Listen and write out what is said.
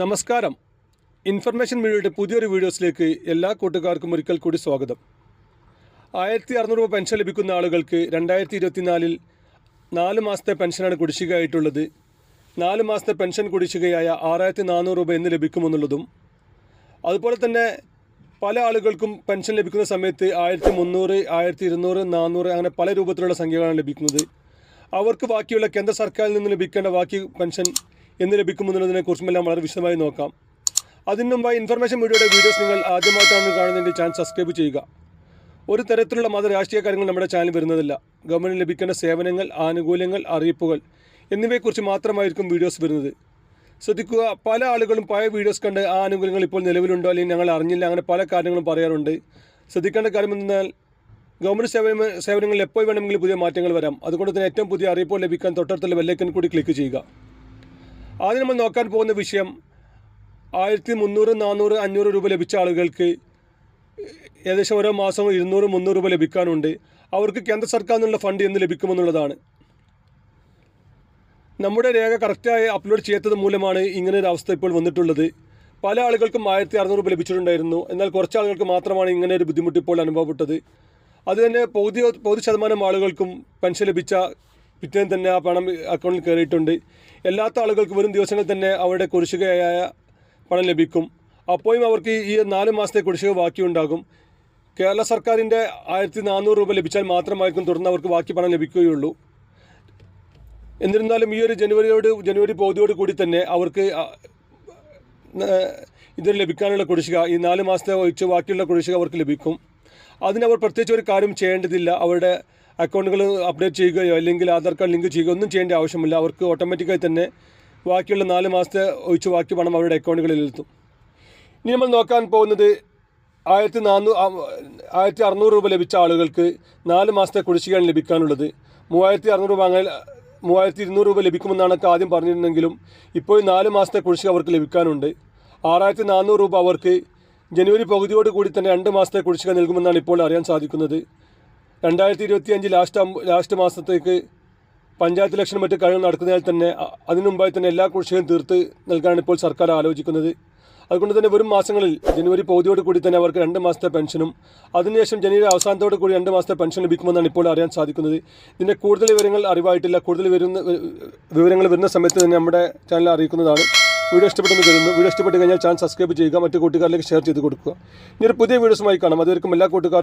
നമസ്കാരം. ഇൻഫർമേഷൻ മീഡിയയുടെ പുതിയൊരു വീഡിയോസിലേക്ക് എല്ലാ കൂട്ടുകാർക്കും ഒരിക്കൽ കൂടി സ്വാഗതം. ആയിരത്തി അറുന്നൂറ് രൂപ പെൻഷൻ ലഭിക്കുന്ന ആളുകൾക്ക് രണ്ടായിരത്തി ഇരുപത്തിനാലിൽ നാല് മാസത്തെ പെൻഷനാണ് കുടിശ്ശികയായിട്ടുള്ളത്. നാല് മാസത്തെ പെൻഷൻ കുടിശ്ശികയായ ആറായിരത്തി നാനൂറ് രൂപ എന്ന് ലഭിക്കുമെന്നുള്ളതും അതുപോലെ തന്നെ പല ആളുകൾക്കും പെൻഷൻ ലഭിക്കുന്ന സമയത്ത് ആയിരത്തി മുന്നൂറ് ആയിരത്തി ഇരുന്നൂറ് നാനൂറ് അങ്ങനെ പല രൂപത്തിലുള്ള സംഖ്യകളാണ് ലഭിക്കുന്നത്. അവർക്ക് ബാക്കിയുള്ള കേന്ദ്ര സർക്കാരിൽ നിന്ന് ലഭിക്കേണ്ട ബാക്കി പെൻഷൻ എന്ന് ലഭിക്കുമെന്നുള്ളതിനെ കുറിച്ചുമെല്ലാം വളരെ വിശദമായി നോക്കാം. അതിനു മുമ്പായി ഇൻഫർമേഷൻ മീഡിയയുടെ വീഡിയോസ് നിങ്ങൾ ആദ്യമായിട്ടാണ് കാണുന്നതെങ്കിൽ ചാനൽ സബ്സ്ക്രൈബ് ചെയ്യുക. ഒരു തരത്തിലുള്ള മത രാഷ്ട്രീയ കാര്യങ്ങൾ നമ്മുടെ ചാനൽ വരുന്നതില്ല. ഗവൺമെന്റ് ലഭിക്കേണ്ട സേവനങ്ങൾ ആനുകൂല്യങ്ങൾ അറിയിപ്പുകൾ എന്നിവയെക്കുറിച്ച് മാത്രമായിരിക്കും വീഡിയോസ് വരുന്നത്. ശ്രദ്ധിക്കുക പല ആളുകളും പഴയ വീഡിയോസ് കണ്ട് ആ ആനുകൂല്യങ്ങൾ ഇപ്പോൾ നിലവിലുണ്ടോ അല്ലെങ്കിൽ ഞങ്ങൾ അറിഞ്ഞില്ല അങ്ങനെ പല കാര്യങ്ങളും പറയാറുണ്ട്. ശ്രദ്ധിക്കേണ്ട കാര്യം എന്നാൽ ഗവൺമെന്റ് സേവന സേവനങ്ങളിൽ എപ്പോൾ വേണമെങ്കിലും പുതിയ മാറ്റങ്ങൾ വരാം. അതുകൊണ്ട് തന്നെ ഏറ്റവും പുതിയ അറിയിപ്പോൾ ലഭിക്കാൻ തൊട്ടടുത്തുള്ള ബെല്ലൈക്കൻ കൂടി ക്ലിക്ക് ചെയ്യുക. ആദ്യം നമ്മൾ നോക്കാൻ പോകുന്ന വിഷയം ആയിരത്തി മുന്നൂറ് നാനൂറ് അഞ്ഞൂറ് രൂപ ലഭിച്ച ആളുകൾക്ക് ഏകദേശം ഓരോ മാസവും ഇരുന്നൂറ് മുന്നൂറ് രൂപ ലഭിക്കാനുണ്ട്. അവർക്ക് കേന്ദ്ര സർക്കാരിൽ നിന്നുള്ള ഫണ്ട് എന്ന് ലഭിക്കുമെന്നുള്ളതാണ്. നമ്മുടെ രേഖ കറക്റ്റായി അപ്ലോഡ് ചെയ്യാത്തത് മൂലമാണ് ഇങ്ങനെ ഒരു അവസ്ഥ ഇപ്പോൾ വന്നിട്ടുള്ളത്. പല ആളുകൾക്കും ആയിരത്തി അറുന്നൂറ് രൂപ ലഭിച്ചിട്ടുണ്ടായിരുന്നു. എന്നാൽ കുറച്ച് ആളുകൾക്ക് മാത്രമാണ് ഇങ്ങനെ ഒരു ബുദ്ധിമുട്ട് ഇപ്പോൾ അനുഭവപ്പെട്ടത്. അതുതന്നെ പകുതി പകുതി ശതമാനം ആളുകൾക്കും പെൻഷൻ ലഭിച്ച പിറ്റേന്ന് തന്നെ ആ പണം അക്കൗണ്ടിൽ കയറിയിട്ടുണ്ട് എല്ലാത്ത ആളുകൾക്ക് വരും ദിവസങ്ങൾ തന്നെ അവരുടെ കുടിശ്ശികയായ പണം ലഭിക്കും. അപ്പോഴും അവർക്ക് ഈ നാല് മാസത്തെ കുടിശ്ശിക ബാക്കിയുണ്ടാകും. കേരള സർക്കാരിന്റെ ആയിരത്തി നാനൂറ് രൂപ ലഭിച്ചാൽ മാത്രമായിരിക്കും തുടർന്ന് അവർക്ക് ബാക്കി പണം ലഭിക്കുകയുള്ളൂ. എന്നിരുന്നാലും ഈ ഒരു ജനുവരിയോട് ജനുവരി പകുതിയോട് കൂടി തന്നെ അവർക്ക് ഇതിന് ലഭിക്കാനുള്ള കുടിശ്ശിക ഈ നാല് മാസത്തെ ഒഴിച്ച് ബാക്കിയുള്ള കുടിശ്ശിക അവർക്ക് ലഭിക്കും. അതിനവർ പ്രത്യേകിച്ച് ഒരു കാര്യം ചെയ്യേണ്ടതില്ല. അവരുടെ അക്കൗണ്ടുകൾ അപ്ഡേറ്റ് ചെയ്യുകയോ അല്ലെങ്കിൽ ആധാർ കാർഡ് ലിങ്ക് ചെയ്യുകയോ ഒന്നും ചെയ്യേണ്ട ആവശ്യമില്ല. അവർക്ക് ഓട്ടോമാറ്റിക്കായി തന്നെ ബാക്കിയുള്ള നാല് മാസത്തെ ഒഴിച്ച് ബാക്കി പണം അവരുടെ അക്കൗണ്ടുകളിൽ എത്തും. ഇനി നമ്മൾ നോക്കാൻ പോകുന്നത് ആയിരത്തി നാനൂ ആയിരത്തി അറുന്നൂറ് രൂപ ലഭിച്ച ആളുകൾക്ക് നാല് മാസത്തെ കുടിശ്ശികയാണ് ലഭിക്കാനുള്ളത്. മൂവായിരത്തി അറുന്നൂറ് രൂപ അങ്ങനെ മൂവായിരത്തി ഇരുന്നൂറ് രൂപ ലഭിക്കുമെന്നാണ് ആദ്യം പറഞ്ഞിരുന്നെങ്കിലും ഇപ്പോൾ നാല് മാസത്തെ കുടിശ്ശിക അവർക്ക് ലഭിക്കാനുണ്ട്. ആറായിരത്തി നാനൂറ് രൂപ അവർക്ക് ജനുവരി പകുതിയോട് കൂടി തന്നെ രണ്ട് മാസത്തെ കുടിശ്ശിക നൽകുമെന്നാണ് ഇപ്പോൾ അറിയാൻ സാധിക്കുന്നത്. രണ്ടായിരത്തി ഇരുപത്തി അഞ്ച് ലാസ്റ്റ് ലാസ്റ്റ് മാസത്തേക്ക് പഞ്ചായത്ത് ഇലക്ഷൻ മറ്റ് കഴിവ് നടക്കുന്നതിനാൽ തന്നെ അതിനു മുമ്പായി തന്നെ എല്ലാ കുടിശ്ശികയും തീർത്ത് നൽകാനാണ് ഇപ്പോൾ സർക്കാർ ആലോചിക്കുന്നത്. അതുകൊണ്ട് തന്നെ വരും മാസങ്ങളിൽ ജനുവരി പകുതിയോട് കൂടി തന്നെ അവർക്ക് രണ്ട് മാസത്തെ പെൻഷനും അതിനുശേഷം ജനുവരി അവസാനത്തോട് കൂടി രണ്ട് മാസത്തെ പെൻഷൻ ലഭിക്കുമെന്നാണ് ഇപ്പോൾ അറിയാൻ സാധിക്കുന്നത്. ഇതിന്റെ കൂടുതൽ വിവരങ്ങൾ അറിവായിട്ടില്ല. കൂടുതൽ വരുന്ന വിവരങ്ങൾ വരുന്ന സമയത്ത് തന്നെ നമ്മുടെ ചാനൽ അറിയിക്കുന്നതാണ്. വീഡിയോ ഇഷ്ടപ്പെട്ടെന്ന് കരുതുന്നു. വീഡിയോ ഇഷ്ടപ്പെട്ട് കഴിഞ്ഞാൽ ചാനൽ സബ്സ്ക്രൈബ് ചെയ്യുക മറ്റു കൂട്ടുകാരിലേക്ക് ഷെയർ ചെയ്ത് കൊടുക്കുക. ഇനി ഒരു പുതിയ വീഡിയോസുമായി കാണാം. അതുവരെക്കും എല്ലാ കൂട്ടുകാർ